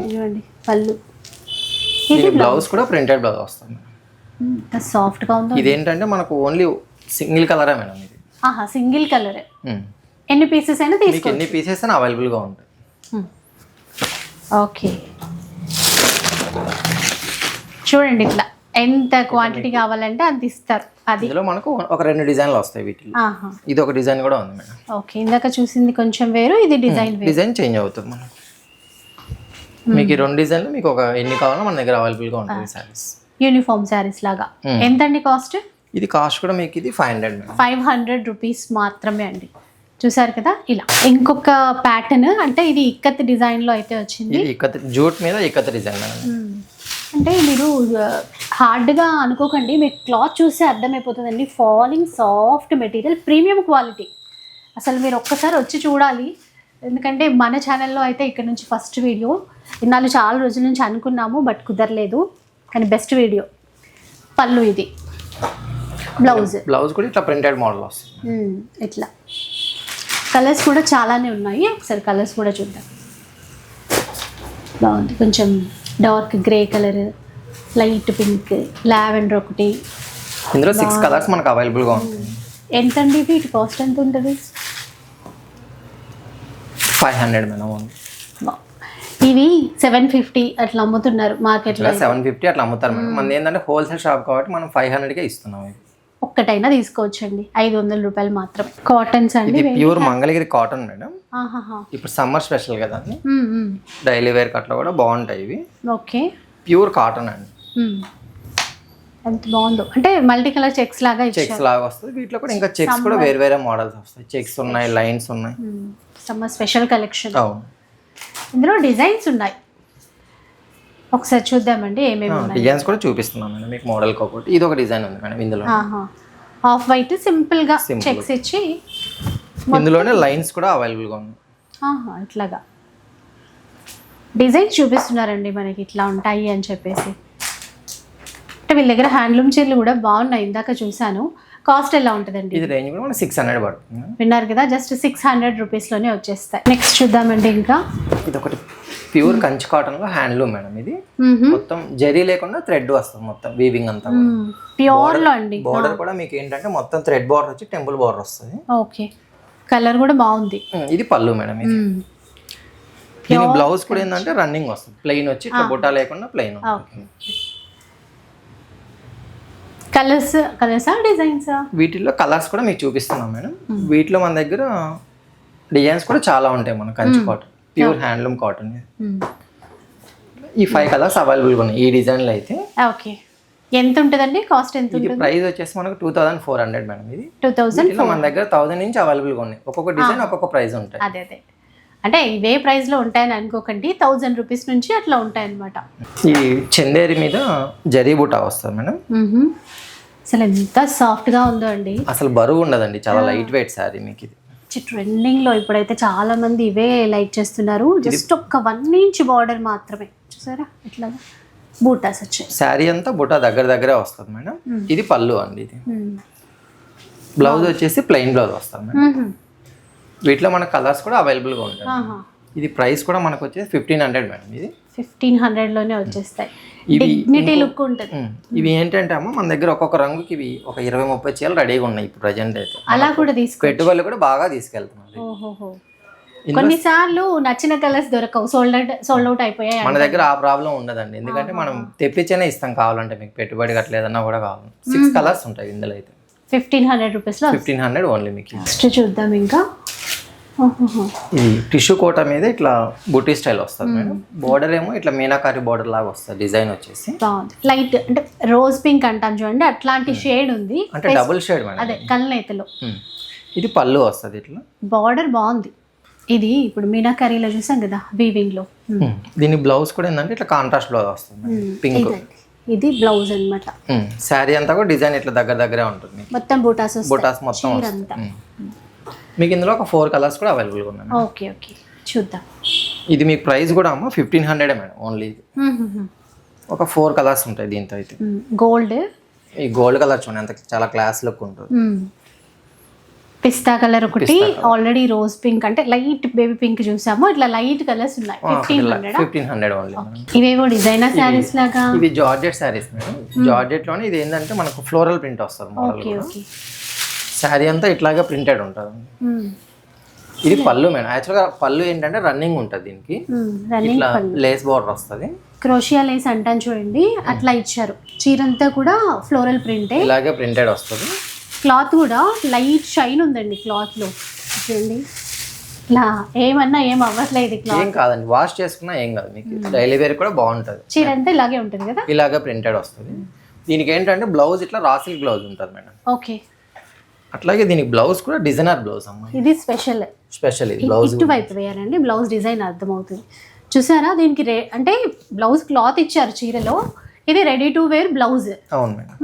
Speaker 1: పళ్ళు.
Speaker 2: బ్లౌజ్ కూడా ప్రింటెడ్ బ్లౌజ్ వస్తుంది. మేడం
Speaker 1: ఎంత సాఫ్ట్గా ఉందో?
Speaker 2: ఇదేంటంటే మనకు ఓన్లీ సింగిల్ కలరే మేడం ఇది.
Speaker 1: ఆహా సింగిల్ కలర్. ఎన్ని పీసెస్ అయినా
Speaker 2: మీకు
Speaker 1: తీసుకో
Speaker 2: ఎన్ని పీసెస్ అని అవైలబుల్గా ఉంటాయి.
Speaker 1: ఓకే. చూడండి ఇట్లా ఎంత క్వాంటిటీ కావాలంటే అంత ఇస్తారు. అది.
Speaker 2: ఇందులో మనకు ఒక రెండు డిజైన్లు వస్తాయి వీటిలో. ఇది ఒక డిజైన్ కూడా ఉంది మేడం.
Speaker 1: ఓకే ఇందాక చూసింది కొంచెం వేరు ఇది డిజైన్
Speaker 2: డిజైన్ చేంజ్ అవుతుంది మనకు. మీకు ఈ రెండు డిజైన్లు మీకు ఒక ఎన్ని కావాలో మన దగ్గర అవైలబుల్గా ఉంటుంది సారీస్
Speaker 1: యూనిఫామ్ శారీస్ లాగా. ఎంతండి కాస్ట్
Speaker 2: ఇది కాస్ట్ కూడా మీకు ఇది five hundred
Speaker 1: five hundred rupees మాత్రమే అండి. చూసారు కదా? ఇలా. ఇంకొక ప్యాటర్న్ అంటే ఇది ఇక్కత్ డిజైన్లో అయితే వచ్చింది.
Speaker 2: ఇది ఇక్కత జూట్ మీద ఇక్కత డిజైన్
Speaker 1: మ్మ్. అంటే మీరు హార్డ్గా అనుకోకండి. మీకు క్లాత్ చూస్తే అర్థమైపోతుందండి. Falling soft material premium quality అసలు మీరు ఒక్కసారి వచ్చి చూడాలి. ఎందుకంటే మన ఛానల్లో అయితే ఇక్కడ నుంచి ఫస్ట్ వీడియో ఇన్నాళ్ళు చాలా రోజుల నుంచి అనుకున్నాము బట్ కుదరలేదు. కానీ బెస్ట్ వీడియో పళ్ళు ఇది. బ్లౌజ్
Speaker 2: బ్లౌజ్ కూడా ఇట్లా ప్రింటెడ్ మోడల్ వస్తుంది.
Speaker 1: ఇట్లా. కలర్స్ కూడా చాలానే ఉన్నాయి. ఒకసారి కలర్స్ కూడా చూద్దాం. బాగుంది. కొంచెం dark grey colour light pink lavender ఒకటి.
Speaker 2: ఇందులో సిక్స్ కలర్స్ మనకు అవైలబుల్గా ఉంటుంది
Speaker 1: ఎంతండి వీటి కాస్ట్ ఎంత ఉంటుంది
Speaker 2: ఫైవ్ హండ్రెడ్ మేడం ఓన్లీ.
Speaker 1: ఇవి సెవెన్ ఫిఫ్టీ అట్లా అమ్ముతున్నారు మార్కెట్లో
Speaker 2: సెవెన్ ఫిఫ్టీ అట్లా అమ్ముతారు మేడం. మన ఏంటంటే హోల్సేల్ షాప్ కాబట్టి మనం ఫైవ్ హండ్రెడ్కే ఇస్తున్నాం ఇది
Speaker 1: ఒక్కటైనా తీసుకోవచ్చండి. ఐదు వందల రూపాయలు మాత్రం కాటన్స్ అండి
Speaker 2: ఇది ప్యూర్ మంగళగిరి కాటన్ మేడం.
Speaker 1: ఆహాహా.
Speaker 2: ఇప్పుడు సమ్మర్ స్పెషల్ కదా. డైలీ వేర్ కట్లా కూడా బాగుంటాయి ఇవి.
Speaker 1: ఓకే
Speaker 2: ప్యూర్ కాటన్ అండి.
Speaker 1: మ్మ్. ఎంత బాగుందో. అంటే మల్టీ కలర్ చెక్స్ లాగా
Speaker 2: చెక్స్ లాగా వస్తుంది. వీటిలో కూడా ఇంకా చెక్స్ కూడా వేరే వేరే మోడల్స్ వస్తాయి. చెక్స్ ఉన్నాయి లైన్స్ ఉన్నాయి.
Speaker 1: సమ్మర్ స్పెషల్ కలెక్షన్ ఇందులో డిజైన్స్ ఉన్నాయి. ఒకసారి చూద్దామండి ఏమేమి ఉన్నాయి.
Speaker 2: డిజైన్స్ కూడా చూపిస్తున్నాం మేడం. మీకు మోడల్ ఒకటి. ఇది ఒక డిజైన్ ఉంది మేడం ఇందులో.
Speaker 1: హాఫ్ వైట్
Speaker 2: సింపుల్గా.
Speaker 1: చెక్స్ ఇచ్చి
Speaker 2: ఇందులోనే లైన్స్ కూడా అవైలబుల్గా ఉన్నాయి.
Speaker 1: ఆహా, ఇట్లాగా. డిజైన్స్ చూపిస్తున్నారండి మనకి ఇట్లా ఉంటాయి అని చెప్పేసి. వీళ్ళ దగ్గర హ్యాండ్లూమ్ చీరలు కూడా బాగున్నాయి. ఇందాక చూశాను. కాస్ట్ ఎలా ఉంటుందండి?
Speaker 2: ఇది రేంజ్ కూడా సిక్స్ హండ్రెడ్ పడుతుంది.
Speaker 1: విన్నారు కదా? జస్ట్ సిక్స్ హండ్రెడ్ రూపీస్లోనే వచ్చేస్తాయి. నెక్స్ట్ చూద్దామండి ఇంకా.
Speaker 2: ఇది ఒకటి ప్యూర్ కంచి కాటన్లో హ్యాండ్లూమ్ మేడం ఇది. మొత్తం జరీ లేకుండా థ్రెడ్ వస్తుంది మొత్తం వీవింగ్ అంతా
Speaker 1: ప్యూర్లో అండి.
Speaker 2: బార్డర్ కూడా మీకు ఏంటంటే మొత్తం థ్రెడ్ బార్డర్ వచ్చి టెంపుల్ బార్డర్ వస్తుంది.
Speaker 1: ఓకే కలర్ కూడా బాగుంది.
Speaker 2: ఇది పళ్ళు మేడం ఇది. దీని బ్లౌజ్ కూడా ఏంటంటే రన్నింగ్ వస్తుంది. ప్లెయిన్ వచ్చి ఇట్లా బుట్ట లేకుండా ప్లెయిన్
Speaker 1: ఓకే కలర్స్ కలర్సా డిజైన్సా
Speaker 2: వీటిల్లో కలర్స్ కూడా మీకు చూపిస్తున్నాం మేడం. వీటిలో మన దగ్గర డిజైన్స్ కూడా చాలా ఉంటాయి మన Kanchi cotton pure handloom cotton. ఈ ఫైవ్ కలర్స్ అవైలబుల్గా ఉన్నాయి. ఈ డిజైన్లో అయితే
Speaker 1: ఓకే. ఎంత ఉంటుందండి? కాస్ట్ ఎంత
Speaker 2: ఇది
Speaker 1: ఉంటుంది?
Speaker 2: ప్రైస్ వచ్చేసి మనకు two thousand four hundred madam ఇది.
Speaker 1: టూ
Speaker 2: వీటిలో మన దగ్గర థౌసండ్ నుంచి అవైలబుల్గా ఉన్నాయి. ఒక్కొక్క డిజైన్ ఒక్కొక్క ప్రైస్ ఉంటాయి.
Speaker 1: అదే అదే. అంటే ఇవే ప్రైస్లో ఉంటాయని అనుకోకండి. థౌజండ్ రూపీస్ నుంచి అట్లా ఉంటాయన్నమాట.
Speaker 2: ఈ చందేరి మీద జరీ బుట్ట వస్తుంది మేడం.
Speaker 1: అసలు ఎంత సాఫ్ట్గా ఉందో అండి.
Speaker 2: అసలు బరువు ఉండదండి చాలా లైట్ వెయిట్ శారీ మీకు ఇది.
Speaker 1: ట్రెండింగ్లో ఇప్పుడైతే చాలా మంది ఇవే లైక్ చేస్తున్నారు. జస్ట్ ఒక్క వన్ ఇంచ్ బార్డర్ మాత్రమే. చూసారా? ఇట్లా బూటాస్ వచ్చాయి
Speaker 2: శారీ అంతా బుట్ట దగ్గర దగ్గరే వస్తుంది మేడం. ఇది పళ్ళు అండి ఇది. బ్లౌజ్ వచ్చేసి ప్లెయిన్ బ్లౌజ్ వస్తుంది మేడం. వీటిలో మన కలర్స్ కూడా అవైలబుల్గా ఉంటాయి. ఇది ప్రైస్ కూడా మనకు వచ్చేసి ఫిఫ్టీన్ హండ్రెడ్ మేడం ఇది.
Speaker 1: ఫిఫ్టీన్ హండ్రెడ్లోనే వచ్చేస్తాయి.
Speaker 2: ఇవి
Speaker 1: డిగ్నిటీ లుక్ ఉంటుంది.
Speaker 2: ఉమ్, ఇవి ఏంటంటే అమ్మ మన దగ్గర ఒక్కొక్క రంగుకి ఇవి ఒక ఇరవై ముప్పై చీరలు రెడీగా ఉన్నాయి ఇప్పుడు ప్రజెంట్ అయితే.
Speaker 1: అలా కూడా తీసుకో
Speaker 2: పెట్టుబడులు కూడా బాగా తీసుకెళ్తున్నారు
Speaker 1: ఓహోహో. కొన్నిసార్లు నచ్చిన కలర్స్ దొరకవు. సోల్డ్ అవుట్ సోల్డ్ అవుట్ అయిపోయాయి
Speaker 2: మన దగ్గర ఆ ప్రాబ్లం ఉండదండి. ఎందుకంటే మనం తెప్పించేనే ఇస్తాం కావాలంటే మీకు. పెట్టుబడి గట్ల ఏదన్నా కూడా కావాలి. సిక్స్ కలర్స్ ఉంటాయి ఇందులో అయితే.
Speaker 1: ఫిఫ్టీన్ హండ్రెడ్ రూపీస్లో
Speaker 2: ఫిఫ్టీన్ హండ్రెడ్ ఓన్లీ మీకు.
Speaker 1: నెక్స్ట్ చూద్దాం ఇంకా.
Speaker 2: ఇది టిష్యూ కోట మీద ఇట్లా బుటీ స్టైల్ వస్తుంది మేడం. బోర్డర్ ఏమో ఇట్లా మీనాకారి బోర్డర్ లాగా వస్తుంది డిజైన్ వచ్చేసి.
Speaker 1: లైట్ అంటే రోజ్ పింక్ అంటాం చూడండి అట్లాంటి షేడ్ ఉంది.
Speaker 2: అంటే డబుల్ షేడ్ మేడం.
Speaker 1: అదే కళ్ళనేతలో.
Speaker 2: ఇది పళ్ళు వస్తుంది ఇట్లా.
Speaker 1: బార్డర్ బాగుంది. ఇది ఇప్పుడు మీనాకరీలో చూసాం కదా
Speaker 2: వీవింగ్లో. దీని బ్లౌజ్ కూడా ఏంటంటే ఇట్లా కాంట్రాస్ట్ బ్లౌజ్ వస్తుంది. పింక్.
Speaker 1: ఇది బ్లౌజ్ అన్నమాట.
Speaker 2: శారీ అంతా కూడా డిజైన్ ఇట్లా దగ్గర దగ్గరే ఉంటుంది.
Speaker 1: మొత్తం బూటాస్
Speaker 2: బుటాస్ మొత్తం మీకు ఇందులో ఒక ఫోర్ కలర్స్ కూడా అవైలబుల్గా ఉన్నాయి.
Speaker 1: Okay okay. చూద్దాం.
Speaker 2: ఇది మీ ప్రైస్ కూడా అమ్మ ఫిఫ్టీన్ హండ్రెడ్ మేడం ఓన్లీ. ఒక ఫోర్ కలర్స్ ఉంటాయి దీంతో అయితే.
Speaker 1: గోల్డ్?
Speaker 2: ఈ గోల్డ్ కలర్ చూడండి ఎంత చాలా క్లాస్ లుక్ ఉంటుంది.
Speaker 1: పిస్తా కలర్ ఒకటి ఆల్రెడీ రోజ్ పింక్ అంటే లైట్ బేబీ పింక్ చూసాము ఇట్లా లైట్ కలర్స్ ఉన్నాయి. Fifteen hundred?
Speaker 2: ఓన్లీ
Speaker 1: ఇవేవో డిజైనర్ శారీస్ లాగా?
Speaker 2: ఇవి జార్జెట్ శారీస్ మేడం. జార్జెట్లోనే ఇది ఏంటంటే మనకు ఫ్లోరల్ ప్రింట్ వస్తుంది మోడల్
Speaker 1: ఓకే ఓకే.
Speaker 2: శారీ అంతా ఇట్లాగే ప్రింటెడ్ ఉంటుంది. ఇది పళ్ళు మేడం. యాక్చువల్గా పళ్ళు ఏంటంటే రన్నింగ్ ఉంటుంది దీనికి. ఇట్లా లేస్ బార్డర్ వస్తుంది.
Speaker 1: క్రోషియా లేస్ అంటాను చూడండి. అట్లా ఇచ్చారు. చీరంతా కూడా ఫ్లోరల్ ప్రింటే.
Speaker 2: ఇలాగే ప్రింటెడ్ వస్తుంది.
Speaker 1: క్లాత్ కూడా లైట్ షైన్ ఉందండి క్లాత్లో చూడండి. ఇలా ఏమన్నా ఏం అవ్వట్లేదు క్లాత్
Speaker 2: ఏం కాదండి. వాష్ చేసుకున్నా ఏం కాదు మీకు. డైలీ వేర్ కూడా బాగుంటుంది.
Speaker 1: చీర అంతా ఇలాగే ఉంటుంది కదా?
Speaker 2: ఇలాగే ప్రింటెడ్ వస్తుంది. దీనికి ఏంటంటే బ్లౌజ్ ఇట్లా రాసిల్ బ్లౌజ్ ఉంటుంది మేడం.
Speaker 1: ఓకే.
Speaker 2: అట్లాగే దీనికి బ్లౌజ్ కూడా డిజైనర్ బ్లౌజ్ అమ్మ.
Speaker 1: ఇది స్పెషల్.
Speaker 2: స్పెషల్ ఇది బ్లౌజ్
Speaker 1: ఇటు వైపు వేయాలండి బ్లౌజ్ డిజైన్ అర్థమవుతుంది. చూసారా దీనికి రే అంటే బ్లౌజ్ క్లాత్ ఇచ్చారు చీరలో ఇది రెడీ టు వేర్ బ్లౌజ్.
Speaker 2: అవును మేడం.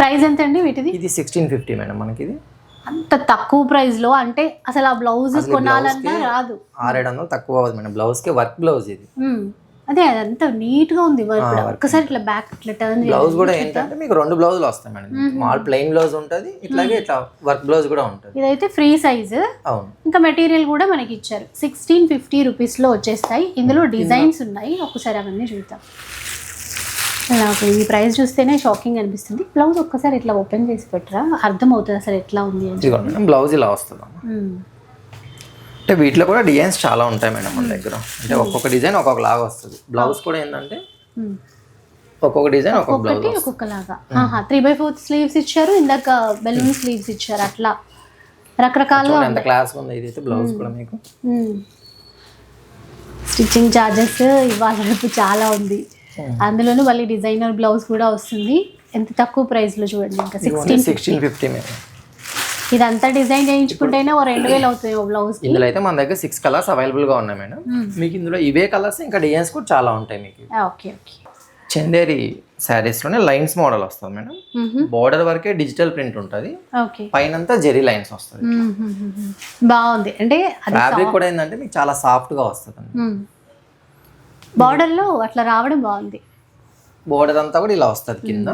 Speaker 1: ప్రైస్ ఎంత అండి వీటిది?
Speaker 2: ఇది సిక్స్టీన్ ఫిఫ్టీ మేడం మనకి ఇది.
Speaker 1: అంత తక్కువ ప్రైస్లో అంటే అసలు ఆ బ్లౌజ్ కొనాలన్నా రాదు.
Speaker 2: ఆరేడు వందలు తక్కువ అవ్వదు మేడం. బ్లౌజ్కి వర్క్ బ్లౌజ్ ఇది.
Speaker 1: అదే అదంతా నీట్గా ఉంది వర్క్ కూడా. ఒక్కసారి ఇట్లా బ్యాక్ ఇట్లా టర్న్
Speaker 2: బ్లౌజ్ కూడా ఏంటంటే మీకు రెండు బ్లౌజులు వస్తాయి మేడం. మాల్ ప్లెయిన్ బ్లౌజ్ ఉంటుంది ఇట్లాగే ఇట్లా వర్క్ బ్లౌజ్ కూడా ఉంటుంది.
Speaker 1: ఇదైతే ఫ్రీ సైజ్
Speaker 2: అవును.
Speaker 1: ఇంకా మెటీరియల్ కూడా మనకి ఇచ్చారు. సిక్స్టీన్ ఫిఫ్టీ రూపీస్లో వచ్చేస్తాయి. ఇందులో డిజైన్స్ ఉన్నాయి. ఒకసారి అవన్నీ చూద్దాం. నాకు ఈ ప్రైస్ చూస్తేనే షాకింగ్ అనిపిస్తుంది. బ్లౌజ్ ఒక్కసారి ఇట్లా ఓపెన్ చేసి పెట్టరా? అర్థమవుతుంది అసలు ఎట్లా ఉంది
Speaker 2: బ్లౌజ్ ఇలా వస్తుంది. అంటే వీటిలో కూడా డిజైన్స్ చాలా ఉంటాయి మేడం మన దగ్గర. అంటే ఒక్కొక్క డిజైన్ ఒక్కొక్క లాగా వస్తుంది. బ్లౌజ్ కూడా ఏంటంటే. ఒక్కొక్క డిజైన్ ఒక్కొక్క బ్లౌజ్
Speaker 1: ఒక్కొక్కలాగా. త్రీ బై ఫోర్త్ స్లీవ్స్ ఇచ్చారు ఇందాక బెలూన్ స్లీవ్స్ ఇచ్చారు అట్లా. రకరకాలుగా
Speaker 2: ఎంత క్లాస్ ఉంది ఇది అయితే బ్లౌజ్ కూడా మీకు.
Speaker 1: స్టిచ్చింగ్ ఛార్జెస్ ఇవాళ రేపు చాలా ఉంది. అందులోనూ మళ్ళీ డిజైనర్ బ్లౌజ్ కూడా వస్తుంది. ఎంత తక్కువ ప్రైస్లో చూడండి ఇంకా సిక్స్టీన్
Speaker 2: సిక్స్టీన్ ఫిఫ్టీ
Speaker 1: ఇదంతా డిజైన్ చేయించుకుంటేనే ఓ రెండు వేలు అవుతాయి ఓ బ్లౌజ్
Speaker 2: ఇందులో అయితే మన దగ్గర సిక్స్ కలర్స్ అవైలబుల్గా ఉన్నాయి మేడం. మీకు ఇందులో ఇవే కలర్స్ ఇంకా డిజైన్స్ కూడా చాలా ఉంటాయి మీకు.
Speaker 1: Okay okay.
Speaker 2: చందేరి శారీస్లోనే లైన్స్ మోడల్ వస్తుంది మేడం. బోర్డర్ వరకే డిజిటల్ ప్రింట్ ఉంటుంది.
Speaker 1: ఓకే.
Speaker 2: పైనంతా జెరీ లైన్స్ వస్తుంది
Speaker 1: బాగుంది. అంటే
Speaker 2: ఫ్యాబ్రిక్ కూడా ఏంటంటే మీకు చాలా సాఫ్ట్గా వస్తుంది
Speaker 1: బార్డర్లో అట్లా రావడం బాగుంది.
Speaker 2: బోర్డర్ అంతా కూడా ఇలా వస్తుంది కింద.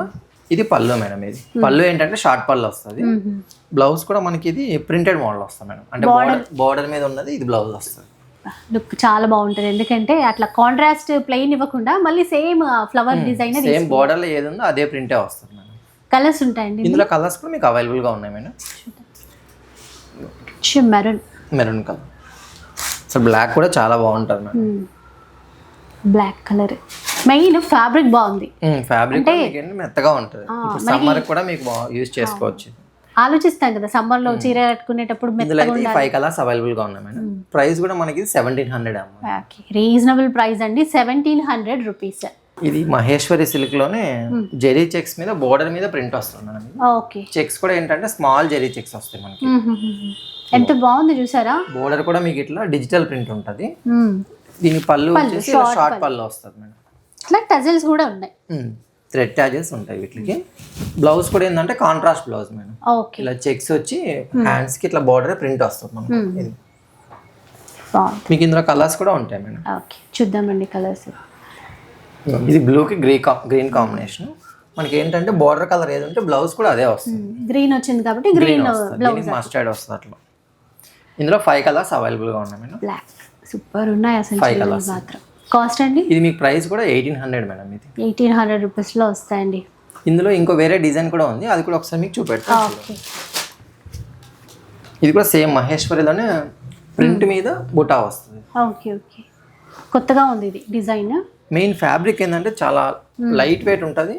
Speaker 2: ఇది పళ్ళు మేడం ఇది. పళ్ళు ఏంటంటే షార్ట్ పళ్ళు వస్తుంది. బ్లౌజ్ కూడా మనకి ఇది ప్రింటెడ్ మోడల్ వస్తుంది మేడం. అంటే బోర్డర్ బోర్డర్ మీద ఉన్నది ఇది బ్లౌజ్ వస్తుంది.
Speaker 1: లుక్ చాలా బాగుంటుంది. ఎందుకంటే అట్లా కాంట్రాస్ట్ ప్లెయిన్ ఇవ్వకుండా మళ్ళీ సేమ్ ఫ్లవర్ డిజైన్
Speaker 2: సేమ్ బోర్డర్లో ఏది ఉందో అదే ప్రింటే వస్తుంది మేడం.
Speaker 1: కలర్స్ ఉంటాయండి
Speaker 2: ఇందులో కలర్స్ కూడా మీకు అవైలబుల్గా ఉన్నాయి madam.
Speaker 1: Maroon
Speaker 2: maroon colour so black కూడా చాలా బాగుంటుంది madam.
Speaker 1: Black colour. Main fabric బాగుంది.
Speaker 2: ఫ్యాబ్రిక్ మెత్తగా ఉంటుంది. సమ్మర్ కూడా మీకు యూజ్ చేసుకోవచ్చు.
Speaker 1: ఆలోచిస్తాం కదా summer లో చీర కట్టుకునేటప్పుడు
Speaker 2: ఫైవ్ కలర్స్ అవైలబుల్గా ఉన్నాయి మేడం. ప్రైస్ కూడా మనకి సెవెంటీన్ హండ్రెడ్
Speaker 1: రీజనబుల్ ప్రైస్ అండి. సెవెంటీన్ హండ్రెడ్ రూపీస్
Speaker 2: ఇది మహేశ్వరి సిల్క్లోనే జెరీ చెక్స్ మీద బోర్డర్ మీద ప్రింట్ వస్తుంది
Speaker 1: ఓకే
Speaker 2: చెక్స్ కూడా ఏంటంటే స్మాల్ జెరీ చెక్స్ వస్తాయి మనకి.
Speaker 1: ఎంత బాగుంది చూసారా?
Speaker 2: బోర్డర్ కూడా మీకు ఇట్లా డిజిటల్ ప్రింట్ ఉంటుంది. దీని పళ్ళు వచ్చేసి షార్ట్ పళ్ళు. వస్తుంది మేడం.
Speaker 1: ఇట్లా టజల్స్ కూడా ఉన్నాయి.
Speaker 2: థ్రెడ్ ట్యాజెస్ ఉంటాయి వీటికి. బ్లౌజ్ కూడా ఏంటంటే కాంట్రాస్ట్ బ్లౌజ్ మేడం.
Speaker 1: ఓకే.
Speaker 2: ఇలా చెక్స్ వచ్చి హ్యాండ్స్కి ఇట్లా బోర్డర్ ప్రింట్ వస్తుంది మనకి. ఇది. మీకు ఇందులో కలర్స్ కూడా ఉంటాయి మేడం.
Speaker 1: ఓకే. చూద్దామండి కలర్స్
Speaker 2: ఇది బ్లూకి గ్రీ గ్రీన్ కాంబినేషన్ మనకి ఏంటంటే బోర్డర్ కలర్ ఏది ఉంటే బ్లౌజ్ కూడా అదే వస్తుంది.
Speaker 1: గ్రీన్ వచ్చింది కాబట్టి గ్రీన్
Speaker 2: మస్టర్డ్ వస్తుంది. అట్లా. ఇందులో ఫైవ్ కలర్స్ అవైలబుల్గా ఉన్నాయి మేడం.
Speaker 1: బ్లాక్ సూపర్ ఉన్నాయి అసలు చీరలు
Speaker 2: colours.
Speaker 1: మాత్రం. కాస్ట్ అండి?
Speaker 2: ఇది మీకు ప్రైస్ కూడా ఎయిటీన్ హండ్రెడ్ మేడం ఇది.
Speaker 1: ఎయిటీన్ హండ్రెడ్ రూపీస్లో వస్తాయండి.
Speaker 2: ఇందులో ఇంకో వేరే డిజైన్ కూడా ఉంది అది కూడా ఒకసారి మీకు చూపెడతాను
Speaker 1: ఓకే
Speaker 2: ఇది కూడా సేమ్ మహేశ్వరిలోనే ప్రింట్ మీద బుటా వస్తుంది.
Speaker 1: ఓకే ఓకే కొత్తగా ఉంది ఇది డిజైన్.
Speaker 2: మెయిన్ ఫ్యాబ్రిక్ ఏంటంటే చాలా లైట్ వెయిట్ ఉంటుంది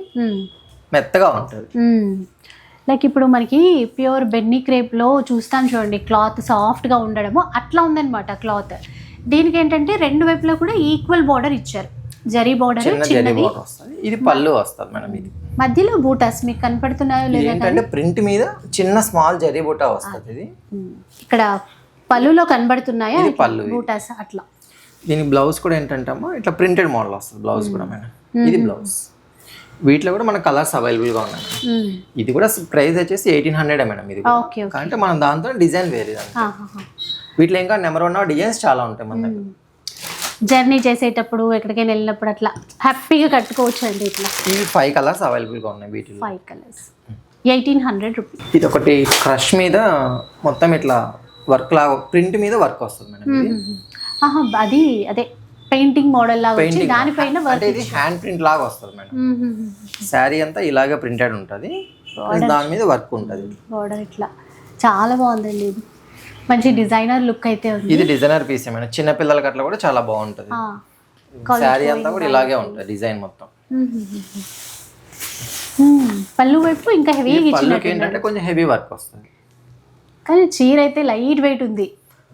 Speaker 2: మెత్తగా ఉంటుంది.
Speaker 1: లైక్ ఇప్పుడు మనకి ప్యూర్ బెన్నీ క్రేప్లో చూస్తాం చూడండి క్లాత్ సాఫ్ట్గా ఉండడము అట్లా ఉందన్నమాట క్లాత్ దీనికి ఏంటంటే రెండు వైపులా కూడా ఈక్వల్ బార్డర్ ఇచ్చారు. జరీ బార్డర్ చిన్నది.
Speaker 2: ఇది పళ్ళు వస్తుంది మేడం ఇది.
Speaker 1: మధ్యలో బూటాస్ మీకు కనపడుతున్నాయో లేదా
Speaker 2: ఏంటంటే ప్రింట్ మీద చిన్న స్మాల్ జరీ బుట్ట వస్తుంది ఇది.
Speaker 1: ఇక్కడ పళ్ళులో కనబడుతున్నాయా?
Speaker 2: పళ్ళు.
Speaker 1: బూటాస్ అట్లా.
Speaker 2: దీని బ్లౌజ్ కూడా ఏంటంటే అమ్మా ఇట్లా ప్రింటెడ్ మోడల్ వస్తుంది బ్లౌజ్ కూడా మేడం. ఇది బ్లౌజ్. వీటిలో కూడా మన కలర్స్ అవైలబుల్గా ఉన్నాయి మేడం.
Speaker 1: ఉమ్.
Speaker 2: ఇది కూడా ప్రైస్ వచ్చేసి ఎయిటీన్ హండ్రెడ్ మేడం ఇది అంటే మనం దాంతో డిజైన్ వేరే. వీటిలో ఇంకా నెంబర్ వన్ డిజైన్స్ చాలా ఉంటాయి మన దగ్గర.
Speaker 1: జర్నీ చేసేటప్పుడు ఎక్కడికైనా వెళ్ళినప్పుడు అట్లా హ్యాపీగా కట్టుకోవచ్చు అండి ఇట్లా.
Speaker 2: ఇవి ఫైవ్ కలర్స్ అవైలబుల్గా ఉన్నాయి వీటిలో.
Speaker 1: Five colours. Eighteen hundred rupees.
Speaker 2: ఇది ఒకటి క్రష్ మీద మొత్తం ఇట్లా వర్క్ లాగా ప్రింట్ మీద వర్క్ వస్తుంది మేడం
Speaker 1: అది అదే పెయింటింగ్ మోడల్ లాగా వచ్చి. దానిపైన వర్క్
Speaker 2: ఇది హ్యాండ్ ప్రింట్ లాగా వస్తుంది మేడం. శారీ అంతా ఇలాగే ప్రింటెడ్ ఉంటుంది. దాని మీద వర్క్ ఉంటుంది.
Speaker 1: బార్డర్ ఇట్లా. చాలా బాగుందండి. ఇది మంచి డిజైనర్ లుక్ అయితే ఉంది.
Speaker 2: ఇది డిజైనర్ పీస్ మేడం. చిన్న పిల్లలకి అట్లా కూడా చాలా బాగుంటుంది. శారీ అంతా కూడా ఇలాగే ఉంటుంది డిజైన్ మొత్తం.
Speaker 1: పళ్ళు వైపు ఇంకా హెవీగా
Speaker 2: పళ్ళుకి ఏంటంటే కొంచెం హెవీ వర్క్ వస్తుంది.
Speaker 1: కానీ చీర అయితే లైట్ వెయిట్ ఉంది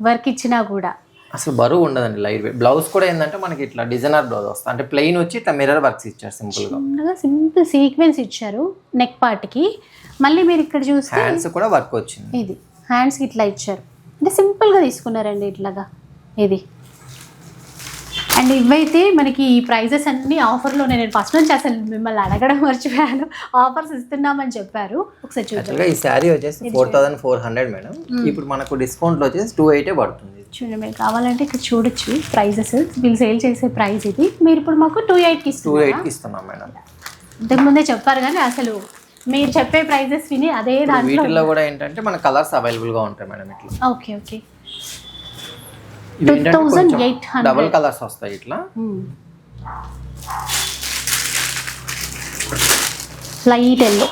Speaker 1: వర్క్ ఇచ్చినా కూడా.
Speaker 2: అసలు బరువు ఉండదండి లైట్ వెయిట్ బ్లౌజ్ కూడా ఏంటంటే మనకి ఇట్లా డిజైనర్ బ్లౌజ్ వస్తుంది. అంటే ప్లెయిన్ వచ్చి ఇట్లా మిర్రర్ వర్క్స్ ఇచ్చారు
Speaker 1: సింపుల్గా. సింపుల్ సీక్వెన్స్ ఇచ్చారు నెక్ పార్ట్కి మళ్ళీ మీరు ఇక్కడ చూస్తే
Speaker 2: హ్యాండ్స్ కూడా వర్క్ వచ్చింది.
Speaker 1: ఇది హ్యాండ్స్కి ఇట్లా ఇచ్చారు. అంటే సింపుల్గా తీసుకున్నారండి ఇట్లాగా ఇది అండ్ ఇవైతే మనకి ఈ ప్రైజెస్ అన్ని ఆఫర్లో నేను ఫస్ట్ నుంచి అసలు మిమ్మల్ని అడగడం మర్చిపోయాను. ఆఫర్స్ ఇస్తున్నామని చెప్పారు. ఒకసారి
Speaker 2: యాక్చువల్గా ఈ శారీ వచ్చేసి four thousand four hundred madam. ఇప్పుడు మనకు డిస్కౌంట్లో వచ్చేసి టూ ఎయిటే పడుతుంది.
Speaker 1: చూడండి మీరు కావాలంటే ఇక్కడ చూడొచ్చు ప్రైజెస్. వీళ్ళు సేల్ చేసే ప్రైస్ ఇది. మీరు ఇప్పుడు మాకు టూ ఎయిట్కి
Speaker 2: టూ ఎయిట్కి ఇస్తున్నాం మేడం.
Speaker 1: ఇంతకుముందే చెప్పారు కానీ అసలు మీరు చెప్పే ప్రైజెస్ విని అదే దాంట్లో
Speaker 2: వీటిల్లో కూడా ఏంటంటే మన కలర్స్ అవైలబుల్గా ఉంటాయి మేడం ఇట్లా.
Speaker 1: ఓకే ఓకే
Speaker 2: ఏంటంటే కొంచెం
Speaker 1: 2800.
Speaker 2: డబుల్ కలర్స్ వస్తాయి ఇట్లా.
Speaker 1: లైట్ ఎల్లో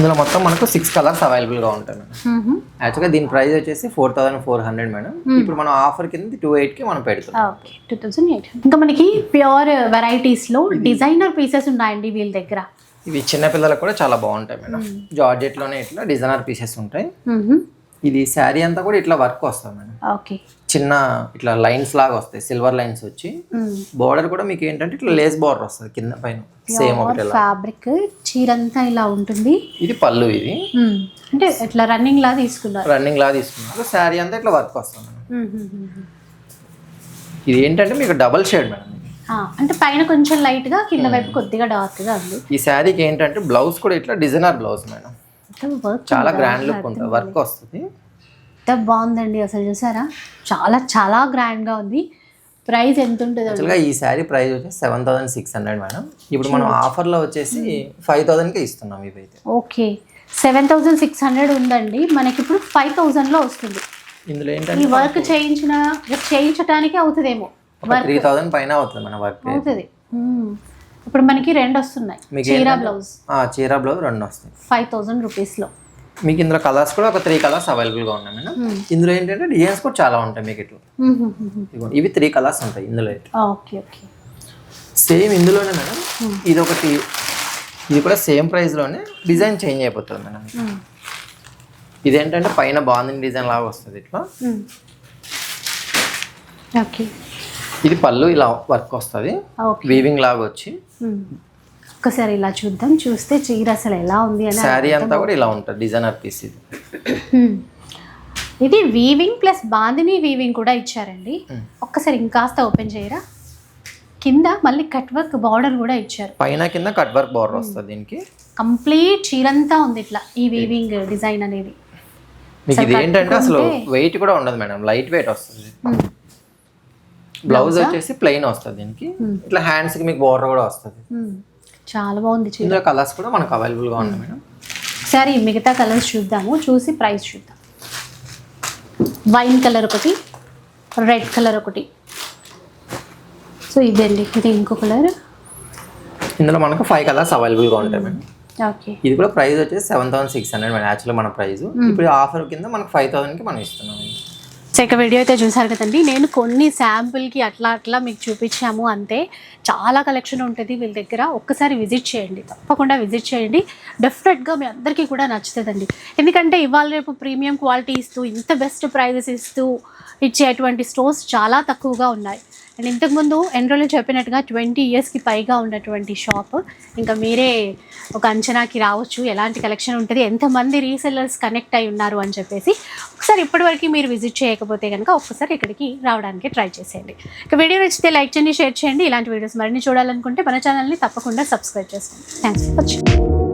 Speaker 2: ఇందులో మొత్తం మనకు సిక్స్ కలర్స్ అవైలబుల్గా ఉంటాయి మేడం యాక్చువల్గా దీని ప్రైస్ వచ్చేసి four thousand four hundred madam ఇప్పుడు మనం ఆఫర్ కింద టూ ఎయిట్కి మనం పెడుతున్నాం.
Speaker 1: ఓకే. టూ థౌజండ్ ఎయిట్ ఇంకా మనకి ప్యూర్ వెరైటీస్లో డిజైనర్ పీసెస్ ఉన్నాయండి వీళ్ళ దగ్గర.
Speaker 2: ఇవి చిన్నపిల్లలకు కూడా చాలా బాగుంటాయి మేడం జార్జెట్లోనే ఇట్లా డిజైనర్ పీసెస్ ఉంటాయి. ఇది శారీ అంతా కూడా ఇట్లా వర్క్ వస్తుంది మేడం.
Speaker 1: ఓకే.
Speaker 2: చిన్న ఇట్లా లైన్స్ లాగా వస్తాయి సిల్వర్ లైన్స్ వచ్చి. బోర్డర్ కూడా మీకు ఏంటంటే ఇట్లా లేస్ బోర్డర్ వస్తుంది కింద పైన సేమ్ ఒకటి
Speaker 1: ఫ్యాబ్రిక్ చీరంతా ఇలా ఉంటుంది.
Speaker 2: ఇది పళ్ళు ఇది.
Speaker 1: అంటే ఇట్లా రన్నింగ్ లా తీసుకున్నారు.
Speaker 2: రన్నింగ్ లాగా తీసుకున్నారు. శారీ అంతా ఇట్లా వర్క్ వస్తుంది ఇది ఏంటంటే మీకు డబల్ షేడ్ మేడం
Speaker 1: అంటే పైన కొంచెం లైట్గా కింద వైపు కొద్దిగా డార్క్గా ఉంది.
Speaker 2: ఈ శారీకి ఏంటంటే బ్లౌజ్ కూడా ఇట్లా డిజైనర్ బ్లౌజ్ మేడం.
Speaker 1: వర్క్
Speaker 2: చాలా గ్రాండ్ లుక్ ఉంటుంది. వర్క్ వస్తుంది.
Speaker 1: ఎంత బాగుందండి అసలు చూసారా? చాలా చాలా గ్రాండ్గా ఉంది. ప్రైస్ ఎంత ఉంటుంది
Speaker 2: ఈ శారీ ప్రైస్ వచ్చేసి seven thousand six hundred madam. ఇప్పుడు మనం ఆఫర్లో వచ్చేసి ఫైవ్ థౌసండ్కే ఇస్తున్నాం ఇవైతే
Speaker 1: okay. Seven thousand six hundred ఉందండి. మనకి ఇప్పుడు ఫైవ్ థౌజండ్లో వస్తుంది.
Speaker 2: ఇందులో
Speaker 1: ఈ
Speaker 2: ఏంటంటే
Speaker 1: వర్క్ చేయించిన చేయించడానికి అవుతుందేమో.
Speaker 2: త్రీ థౌసండ్ పైన అవుతుంది మన వర్క్
Speaker 1: అవుతుంది. మ్మ్. ఇప్పుడు మనకి రెండు వస్తున్నాయి. చీర బ్లౌజ్.
Speaker 2: చీర బ్లౌజ్ రెండు వస్తాయి.
Speaker 1: ఫైవ్ థౌజండ్ రూపీస్లో.
Speaker 2: మీకు ఇందులో కలర్స్ కూడా ఒక త్రీ కలర్స్ అవైలబుల్గా ఉన్నాయి మేడం. ఇందులో ఏంటంటే డిజైన్స్ కూడా చాలా ఉంటాయి మీకు ఇట్లా ఇదిగోండి. ఇవి త్రీ కలర్స్ ఉంటాయి ఇందులో
Speaker 1: ఓకే ఓకే
Speaker 2: సేమ్ ఇందులోనే మేడం ఇది ఒకటి ఇది కూడా సేమ్ ప్రైస్లోనే డిజైన్ చేంజ్ అయిపోతుంది మేడం. ఇదేంటంటే పైన బాగుంది డిజైన్ లాగా వస్తుంది ఇట్లా.
Speaker 1: ఓకే
Speaker 2: ఇది పళ్ళు ఇలా వర్క్ వస్తుంది. వీవింగ్ లాగా వచ్చి.
Speaker 1: ఒక్కసారి ఇలా చూద్దాం. చూస్తే చీర అసలు ఎలా ఉంది అని
Speaker 2: శారీ అంతా కూడా ఇలా ఉంటుంది డిజైనర్ పీస్ ఇది.
Speaker 1: ఇది వీవింగ్ ప్లస్ బాందిని వీవింగ్ కూడా ఇచ్చారండి. ఒక్కసారి ఇంకాస్త ఓపెన్ చేయరా? కింద మళ్ళీ కట్ వర్క్ బార్డర్ కూడా ఇచ్చారు.
Speaker 2: పైన కింద కట్ వర్క్ బార్డర్ వస్తుంది దీనికి.
Speaker 1: కంప్లీట్ చీరంతా ఉంది ఇట్లా ఈ వీవింగ్ డిజైన్ అనేది.
Speaker 2: మీకు ఇది ఏంటంటే అసలు వెయిట్ కూడా ఉండదు మేడం లైట్ వెయిట్ వస్తుంది. బ్లౌజ్ వచ్చేసి ప్లెయిన్ వస్తుంది దీనికి. ఇట్లా హ్యాండ్స్కి మీకు బోర్డర్ కూడా వస్తుంది.
Speaker 1: Hmm. చాలా బాగుంది
Speaker 2: ఇందులో కలర్స్ కూడా మనకు అవైలబుల్గా ఉన్నాయి మేడం
Speaker 1: ఒకసారి మిగతా కలర్స్ చూద్దాము. చూసి ప్రైస్ చూద్దాం. వైన్ కలర్ ఒకటి రెడ్ కలర్ ఒకటి. సో ఇదండి ఇది ఇంకో కలర్
Speaker 2: ఇందులో మనకు ఫైవ్ కలర్స్ అవైలబుల్గా ఉంటాయి మేడం
Speaker 1: ఓకే
Speaker 2: ఇది కూడా ప్రైస్ వచ్చేసి seven thousand six hundred madam actually మన ప్రైస్ ఇప్పుడు ఆఫర్ కింద మనకు ఫైవ్ థౌసండ్కి మనం ఇస్తున్నాం.
Speaker 1: సో ఇక వీడియో అయితే చూసారు కదండి. నేను కొన్ని శాంపుల్కి అట్లా అట్లా మీకు చూపించాము అంతే చాలా కలెక్షన్ ఉంటుంది వీళ్ళ దగ్గర. ఒక్కసారి విజిట్ చేయండి. తప్పకుండా విజిట్ చేయండి. డెఫినెట్గా మీ అందరికీ కూడా నచ్చుతుందండి. ఎందుకంటే ఇవాళ రేపు ప్రీమియం క్వాలిటీ ఇస్తూ ఇంత బెస్ట్ ప్రైజెస్ ఇస్తూ ఇచ్చేటువంటి స్టోర్స్ చాలా తక్కువగా ఉన్నాయి. అండ్ ఇంతకుముందు ఎన్రోలో చెప్పినట్టుగా ట్వంటీ ఇయర్స్కి పైగా ఉన్నటువంటి షాప్. ఇంకా మీరే ఒక అంచనాకి రావచ్చు. ఎలాంటి కలెక్షన్ ఉంటుంది? ఎంతమంది రీసెల్లర్స్ కనెక్ట్ అయి ఉన్నారు అని చెప్పేసి ఒకసారి ఇప్పటివరకు మీరు విజిట్ చేయకపోతే కనుక ఒక్కసారి ఇక్కడికి రావడానికి ట్రై చేసేయండి. ఇక వీడియో నచ్చితే లైక్ చేయండి షేర్ చేయండి. ఇలాంటి వీడియోస్ మరిన్ని చూడాలనుకుంటే మన ఛానల్ని తప్పకుండా సబ్స్క్రైబ్ చేసుకోండి. Thanks for watching.